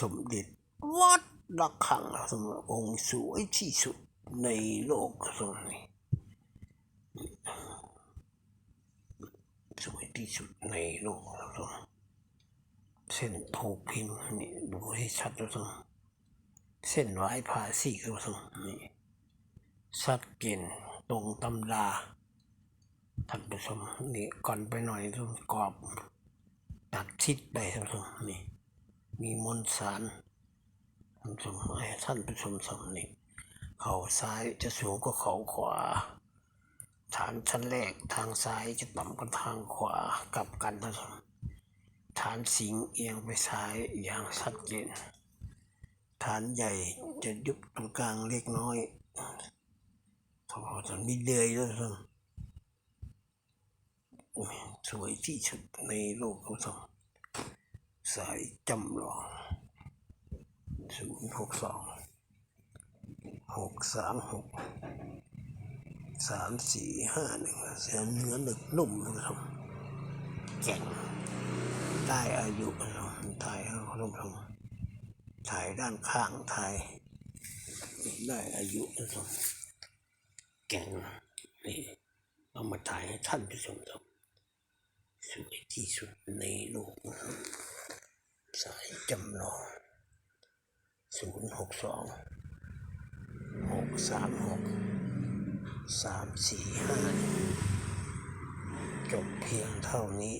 สมเด็จวัดระฆังสมองค์สวยที่สุดในโลกสมนี้สวยที่สุดในโลกสมเส้นผูกพิมนี่ดูให้ชัดแล้วสมเส้นไว้ผ่าสี่ก็สมนี่ชัดเจนตรงตำราท่านผู้ชมนี่ก่อนไปหน่อยต้องกรอบตัดชิดไปท่านผู้ชมนี่ มีมนสารท่านผู้ชมให้ท่านผู้ชมสมนี่เขาซ้ายจะสูงกว่าเขาขวา ฐานชั้นแรกทางซ้ายจะต่ำกว่าทางขวากลับกันท่านผู้ชมฐานสิงเอียงไปซ้ายอย่างชัดเจนฐานใหญ่จะยุบตรงกลางเล็กน้อยเขาบอกจะมีเดือยด้วยท่านโอ้ยสวยที่สุดในโลกท่านผู้ชม สายจำลองศูนย์หกสองหกสามหกสามสี่ห้าหนึ่งเสียเนื้อหนึกนุ่มนะครับแก่งได้อายุนะครับถ่ายให้คุณผู้ชมถ่ายด้านข้างถ่ายได้อายุนะครับแก่งนี่เอามาถ่ายให้ท่านผู้ชมดูสวยที่สุดในโลกนะครับ จำลองศูนย์หกสองหกสามหกสามสี่ห้าจบเพียงเท่านี้